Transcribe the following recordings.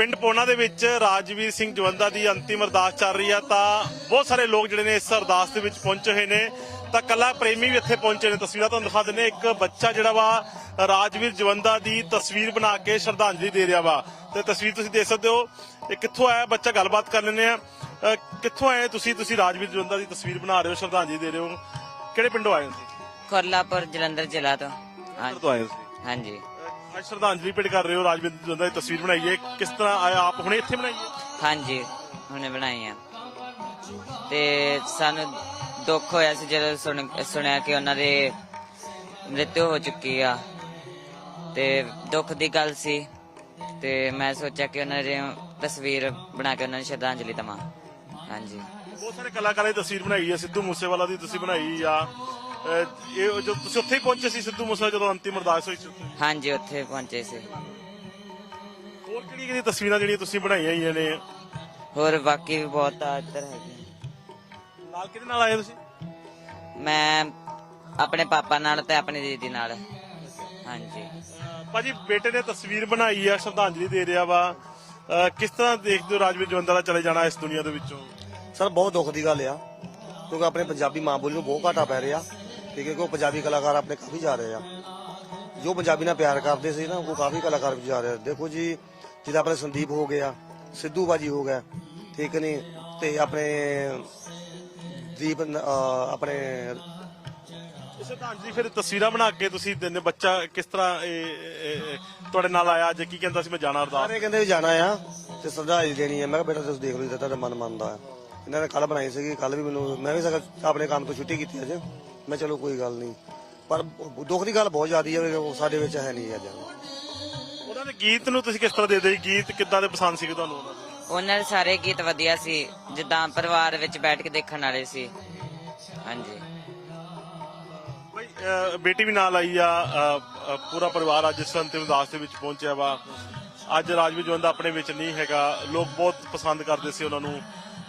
ਪਿੰਡ ਪੋਨਾ ਦੇ ਵਿੱਚ ਰਾਜਵੀਰ ਸਿੰਘ ਜਵੰਦਾ ਦੀ ਅੰਤਿਮ ਅਰਦਾਸ ਚੱਲ ਰਹੀ ਆ ਤਾਂ ਬਹੁਤ ਸਾਰੇ ਲੋਕ ਜਿਹੜੇ ਨੇ ਇਸ ਅਰਦਾਸ ਦੇ ਵਿੱਚ ਪਹੁੰਚੇ ਹੋਏ ਨੇ। ਤਾਂ ਕੱਲਾ ਪ੍ਰੇਮੀ ਵੀ ਇੱਥੇ ਪਹੁੰਚੇ ਨੇ ਤਸਵੀਰਾਂ ਤੁਹਾਨੂੰ ਦਿਖਾ ਹਾਂ। ਇੱਕ ਬੱਚਾ ਜਿਹੜਾ ਵਾ ਰਾਜਵੀਰ ਜਵੰਦਾ ਦੀ ਤਸਵੀਰ ਬਣਾ ਕੇ ਸ਼ਰਧਾਂਜਲੀ ਦੇ ਰਿਹਾ ਵਾ। ਤੇ ਤਸਵੀਰ ਤੁਸੀਂ ਦੇਖ ਸਕਦੇ ਹੋ ਇਹ ਕਿੱਥੋਂ ਆਇਆ ਬੱਚਾ ਗੱਲਬਾਤ ਕਰ ਲੈਂਦੇ ਆ ਕਿੱਥੋਂ ਆਏ ਤੁਸੀਂ? ਤੁਸੀਂ ਰਾਜਵੀਰ ਜਵੰਦਾ ਦੀ ਤਸਵੀਰ ਬਣਾ ਰਹੇ ਹੋ ਸ਼ਰਧਾਂਜਲੀ ਦੇ ਰਹੇ ਹੋ। ਕਿਹੜੇ ਪਿੰਡੋਂ ਆਏ ਹੋ ਤੁਸੀਂ? ਖੁਰਲਾਪੁਰ ਜਲੰਧਰ ਜ਼ਿਲ੍ਹਾ ਤੋਂ। ਹਾਂ- ਕਿੱਥੋਂ ਆਏ ਹੋ ਤੁਸੀਂ? ਹਾਂਜੀ। ਅੱਜ ਸ਼ਰਧਾਂਜਲੀ ਭੇਟ ਕਰ ਰਹੇ ਹੋ ਰਾਜਵੀਰ ਜਵੰਦਾ ਦੀ ਤਸਵੀਰ ਬਣਾਈ ਹੈ ਕਿਸ ਤਰ੍ਹਾਂ ਆਇਆ ਆਪ? ਹੁਣੇ ਇੱਥੇ ਬਣਾਈ ਹੈ ਹਾਂਜੀ ਹੁਣੇ ਬਣਾਈ ਆ। ਤੇ ਸਾਨੂੰ ਦੁੱਖ ਹੋਇਆ ਸੀ ਜਦੋਂ ਸੁਣ- ਸੁਣਿਆ ਕਿ ਉਹਨਾਂ ਦੇ ਮ੍ਰਿਤੂ ਹੋ ਚੁੱਕੀ ਆ। ਤੇ ਦੁੱਖ ਦੀ ਗੱਲ ਸੀ। ਤੇ ਮੈਂ ਸੋਚਿਆ ਕਿ ਉਹਨਾਂ ਦੀ ਤਸਵੀਰ ਬਣਾ ਕੇ ਉਹਨਾਂ ਨੂੰ ਸ਼ਰਧਾਂਜਲੀ ਦੇਵਾਂ। ਹਾਂਜੀ। ਬਹੁਤ ਸਾਰੇ ਕਲਾਕਾਰਾਂ ਦੀ ਤਸਵੀਰ ਬਣਾਈ ਹੈ ਸਿੱਧੂ ਮੂਸੇਵਾਲਾ ਦੀ ਤੁਸੀਂ ਬਣਾਈ ਆ। ਅਹ ਇਹ ਜੋ ਤੁਸੀਂ ਉੱਥੇ ਹੀ ਪਹੁੰਚੇ ਸੀ ਸਿੱਧੂ ਮੂਸੇਵਾਲਾ ਜਦੋਂ ਅੰਤਿਮ ਅਰਦਾਸ ਹੋਈ ਸੀ ਉੱਥੇ। ਹਾਂਜੀ ਉੱਥੇ ਪਹੁੰਚੇ ਸੀ। ਹੋਰ ਕਿਹੜੀ ਕਿਹੜੀ ਤਸਵੀਰਾਂ ਜਿਹੜੀਆਂ ਤੁਸੀਂ ਬਣਾਈਆਂ ਹੋਈਆਂ ਨੇ? ਹੋਰ ਬਾਕੀ ਵੀ ਬਹੁਤ ਆ ਇੱਧਰ ਹੈਗੇ। ਨਾਲ ਕਿਹਦੇ ਨਾਲ ਆਏ ਤੁਸੀਂ? ਮੈਂ ਆਪਣੇ ਪਾਪਾ ਨਾਲ ਤੇ ਆਪਣੀ ਦੀਦੀ ਨਾਲ। ਹਾਂਜੀ। ਭਾਜੀ ਬੇਟੇ ਨੇ ਤਸਵੀਰ ਬਣਾਈ ਆ ਸ਼ਰਧਾਂਜਲੀ ਦੇ ਰਿਹਾ ਵਾ। ਅਹ ਕਿਸ ਤਰ੍ਹਾਂ ਦੇਖਦੇ ਹੋ ਰਾਜਵੀਰ ਜਵੰਦਾ ਦਾ ਚਲੇ ਜਾਣਾ ਇਸ ਦੁਨੀਆ ਦੇ ਵਿੱਚੋਂ? ਸਰ ਬਹੁਤ ਦੁੱਖ ਦੀ ਗੱਲ ਆ ਕਿਉਂਕਿ ਆਪਣੇ ਪੰਜਾਬੀ ਮਾਂ ਬੋਲੀ ਨੂੰ ਬਹੁਤ ਘਾਟਾ ਪੈ ਰਿਹਾ। ਠੀਕ ਹੈ ਕਿ ਉਹ ਪੰਜਾਬੀ ਕਲਾਕਾਰ ਆਪਣੇ ਕਾਫੀ ਜਾ ਰਹੇ ਆ। ਜੋ ਪੰਜਾਬੀ ਨਾਲ ਪਿਆਰ ਕਰਦੇ ਸੀ ਨਾ ਉਹ ਕਾਫੀ ਕਲਾਕਾਰ ਵੀ ਜਾ ਰਹੇ ਆ। ਦੇਖੋ ਜੀ ਜਿੱਦਾਂ ਆਪਣੇ ਸੰਦੀਪ ਹੋ ਗਿਆ ਸਿੱਧੂ ਬਾਜੀ ਹੋ ਗਿਆ ਠੀਕ ਨਹੀਂ ਤੇ ਆਪਣੇ ਦੀਪ ਨ- ਅਹ ਆਪਣੇ ਸ਼ਰਧਾਂਜਲੀ ਫਿਰ ਤਸਵੀਰਾਂ ਬਣਾ ਕੇ ਤੁਸੀਂ ਦਿੰਦੇ ਬੱਚਾ ਕਿਸ ਤਰ੍ਹਾਂ ਇਹ- ਇਹ- ਇਹ ਤੁਹਾਡੇ ਨਾਲ ਆਇਆ ਅੱਜ? ਕੀ ਕਹਿੰਦਾ ਸੀ ਮੈਂ ਜਾਣਾ ਅਰਦਾਸ ਸਾਰੇ ਕਹਿੰਦੇ ਵੀ ਜਾਣਾ ਆ ਤੇ ਸ਼ਰਧਾਂਜਲੀ ਦੇਣੀ ਹੈ ਮੈਂ ਕਿਹਾ ਬੇਟਾ ਤੁਸੀਂ ਦੇਖ ਲਓ ਜਿੱਦਾਂ ਤੁਹਾਡਾ ਮਨ ਮੰਨਦਾ ਆ। ਇਹਨਾਂ ਨੇ ਕੱਲ ਬਣਾਈ ਸੀਗੀ ਕੱਲ ਵੀ ਮੈਨੂੰ ਮੈਂ ਵੀ ਸਗੋਂ ਆਪਣੇ ਕੰਮ ਤੋਂ ਛੁੱਟੀ ਕੀਤੀ ਅੱਜ ਮੈਂ ਚਲੋ ਕੋਈ ਗੱਲ ਨਹੀਂ। ਪਰ ਦੁੱਖ ਦੀ ਗੱਲ ਬਹੁਤ ਜ਼ਿਆਦੀ ਹੈ ਵੀ ਉਹ ਸਾਡੇ ਵਿੱਚ ਹੈ ਨਹੀਂ ਅੱਜ ਉਹਨਾਂ ਦੇ ਗੀਤ ਨੂੰ ਤੁਸੀਂ ਕਿਸ ਤਰ੍ਹਾਂ ਦੇ ਦੇ ਗੀਤ ਕਿੱਦਾਂ ਦੇ ਪਸੰਦ ਸੀਗੇ ਤੁਹਾਨੂੰ ਉਹਨਾਂ ਦੇ? ਉਹਨਾਂ ਦੇ ਸਾਰੇ ਗੀਤ ਵਧੀਆ ਸੀ। ਜਿੱਦਾਂ ਪਰਿਵਾਰ ਵਿੱਚ ਬੈਠ ਕੇ ਦੇਖਣ ਵਾਲੇ ਸੀ। ਹਾਂਜੀ। ਬਈ ਅਹ ਬੇਟੀ ਵੀ ਨਾਲ ਆਈ ਆ। ਅਹ, ਅਹ, ਪੂਰਾ ਪਰਿਵਾਰ ਅੱਜ ਇਸ ਅੰਤਿਮ ਅਰਦਾਸ ਦੇ ਵਿੱਚ ਪਹੁੰਚਿਆ ਵਾ। ਅੱਜ ਰਾਜਵੀਰ ਜਵੰਦਾ ਆਪਣੇ ਵਿੱਚ ਨਹੀਂ ਹੈਗਾ। ਲੋਕ ਬਹੁਤ ਪਸੰਦ ਕਰਦੇ ਸੀ ਉਹਨਾਂ ਨੂੰ।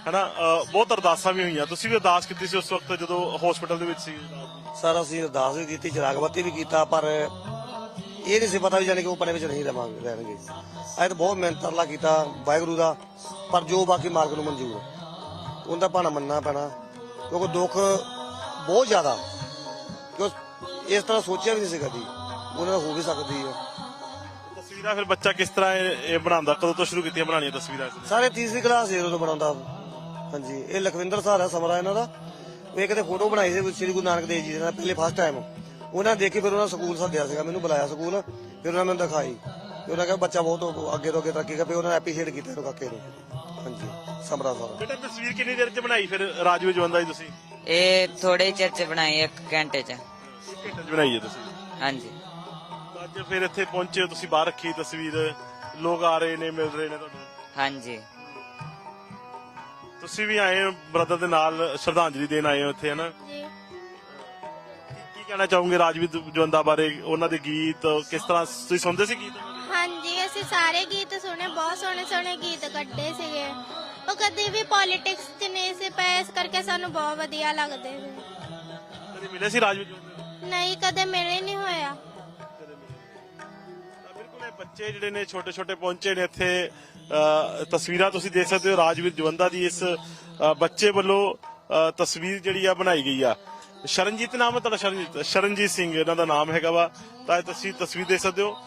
ਹਨਾ ਬਹੁਤ ਅਰਦਾਸਾਂ ਵੀ ਹੋਈਆਂ। ਤੁਸੀਂ ਵੀ ਅਰਦਾਸ ਕੀਤੀ ਸੀ ਉਸ ਵਕਤ ਜਦੋਂ ਹਸਪੀਟਲ ਦੇ ਵਿੱਚ ਸੀ? ਸਰ ਅਸੀਂ ਅਰਦਾਸ ਵੀ ਕੀਤੀ ਚਿਰਾਗ ਬੱਤੀ ਵੀ ਕੀਤਾ ਪਰ ਇਹ ਨਹੀਂ ਸੀ ਪਤਾ ਵੀ ਜਾਨੀ ਕਿ ਉਹ ਪਰੇ ਵਿੱਚ ਨਹੀਂ ਰਵਾਂਗੇ ਰਹਿਣਗੇ। ਅਸੀਂ ਤਾਂ ਬਹੁਤ ਮਿਹਨਤ ਤਰਲਾ ਕੀਤਾ ਵਾਹਿਗੁਰੂ ਦਾ ਪਰ ਜੋ ਬਾਕੀ ਮਾਲਕ ਨੂੰ ਮਨਜ਼ੂਰ ਹੈ। ਉਹਦਾ ਭਾਣਾ ਮੰਨਣਾ ਪੈਣਾ ਕਿਉਂਕਿ ਦੁੱਖ ਬਹੁਤ ਜ਼ਿਆਦਾ ਕਿਉਂ ਇਸ ਤਰ੍ਹਾਂ ਸੋਚਿਆ ਵੀ ਨਹੀਂ ਸੀ ਕਦੀ ਉਹਨਾਂ ਨਾਲ ਹੋ ਵੀ ਸਕਦੀ ਹੈ ਤਸਵੀਰਾਂ ਫਿਰ ਬੱਚਾ ਕਿਸ ਤਰ੍ਹਾਂ ਇਹ ਇਹ ਬਣਾਉਂਦਾ? ਕਦੋਂ ਤੋਂ ਸ਼ੁਰੂ ਕੀਤੀਆਂ ਬਣਾਉਣੀਆਂ ਤਸਵੀਰਾਂ ਸਾਰੇ ਤੀਸਰੀ ਕਲਾਸ ਸੀ ਉਦੋਂ ਬਣਾਉਂਦਾ ਹਾਂਜੀ ਇਹ ਲਖਵਿੰਦਰ ਸਹਾਰਾ ਸਮਰਾ ਇਹਨਾਂ ਦਾ। ਉਹ ਇੱਕ ਤੇ ਫੋਟੋ ਬਣਾਈ ਸੀ ਸ੍ਰੀ ਗੁਰੂ ਨਾਨਕ ਦੇਵ ਜੀ ਦੇ ਨਾਲ ਪਹਿਲੇ ਫਸਟ ਟਾਈਮ ਉਹਨਾਂ ਦੇਖੀ ਫਿਰ ਉਹਨਾਂ ਸਕੂਲ ਸੱਦਿਆ ਸੀਗਾ ਮੈਨੂੰ ਬੁਲਾਇਆ ਸਕੂਲ। ਫਿਰ ਉਹਨਾਂ ਮੈਨੂੰ ਦਿਖਾਈ। ਤੇ ਉਹਨਾਂ ਕਿਹਾ ਬੱਚਾ ਬਹੁਤ ਅੱਗੇ ਤੋਂ ਅੱਗੇ ਤਰੱਕੀ ਕਰ। ਫਿਰ ਉਹਨਾਂ ਨੇ ਐਪਰੀਸ਼ੀਏਟ ਕੀਤਾ ਇਹਨੂੰ ਕਾਕੇ ਨੂੰ। ਹਾਂਜੀ ਸਮਰਾ ਸਾਹਿਬ ਬੇਟਾ ਤਸਵੀਰ ਕਿੰਨੀ ਦੇਰ ਚ ਬਣਾਈ ਫਿਰ ਰਾਜਵੀਰ ਜਵੰਦਾ ਦੀ ਤੁਸੀਂ? ਇਹ ਥੋੜੇ ਚਿਰ ਚ ਬਣਾਈ ਇੱਕ ਘੰਟੇ ਚ। ਘੰਟੇ ਚ ਬਣਾਈ ਹੈ ਤੁਸੀਂ? ਹਾਂਜੀ। ਅੱਜ ਫਿਰ ਇੱਥੇ ਪਹੁੰਚੇ ਹੋ ਤੁਸੀਂ ਬਾਹਰ ਰੱਖੀ ਤਸਵੀਰ। ਲੋਕ ਆ ਰਹੇ ਨੇ ਮਿਲ ਰਹੇ ਨੇ ਤੁਹਾਨੂੰ। ਹਾਂਜੀ। ਤੁਸੀਂ ਵੀ ਆਏ ਹੋ ਬ੍ਰਦਰ ਦੇ ਨਾਲ ਸ਼ਰਧਾਂਜਲੀ ਦੇਣ ਆਏ ਹੋ ਇੱਥੇ ਹਨਾ? ਜੀ। ਕੀ- ਕਹਿਣਾ ਚਾਹੋਗੇ ਰਾਜਵੀਰ ਜਵੰਦਾ ਬਾਰੇ? ਉਹਨਾਂ ਦੇ ਗੀਤ ਕਿਸ ਤਰ੍ਹਾਂ ਤੁਸੀਂ ਸੁਣਦੇ ਸੀ ਗੀਤ? ਹਾਂਜੀ ਅਸੀਂ ਸਾਰੇ ਗੀਤ ਸੁਣੇ ਬਹੁਤ ਸੋਹਣੇ ਸੋਹਣੇ ਗੀਤ ਕੱਢੇ ਸੀਗੇ। ਉਹ ਕਦੇ ਵੀ ਪੋਲਿਟਿਕਸ 'ਚ ਨਹੀਂ ਸੀ ਪਏ ਇਸ ਕਰਕੇ ਸਾਨੂੰ ਬਹੁਤ ਵਧੀਆ ਲੱਗਦੇ ਸੀ। ਕਦੇ ਮਿਲੇ ਸੀ ਰਾਜਵੀਰ ਜਵੰਦਾ? ਨਹੀਂ ਕਦੇ ਮਿਲੇ ਨਹੀਂ ਹੋਇਆ। ਬੱਚੇ ਜਿਹੜੇ ਨੇ ਛੋਟੇ ਛੋਟੇ ਪਹੁੰਚੇ ਨੇ ਇੱਥੇ ਅਹ, ਤਸਵੀਰਾਂ ਤੁਸੀਂ ਦੇਖ ਸਕਦੇ ਹੋ ਰਾਜਵੀਰ ਜਵੰਦਾ ਦੀ ਇਸ ਅਹ, ਬੱਚੇ ਵੱਲੋਂ ਅਹ, ਤਸਵੀਰ ਜਿਹੜੀ ਆ ਬਣਾਈ ਗਈ ਆ। ਸ਼ਰਨਜੀਤ ਨਾਮ ਹੈ ਤੁਹਾਡਾ ਸ਼ਰਨਜੀਤ ਸ਼ਰਨਜੀਤ ਸਿੰਘ ਇਹਨਾਂ ਦਾ ਨਾਮ ਹੈਗਾ ਵਾ। ਤਾਂ ਇਹ ਤੁਸੀਂ ਤਸਵੀਰ ਦੇਖ ਸਕਦੇ ਹੋ।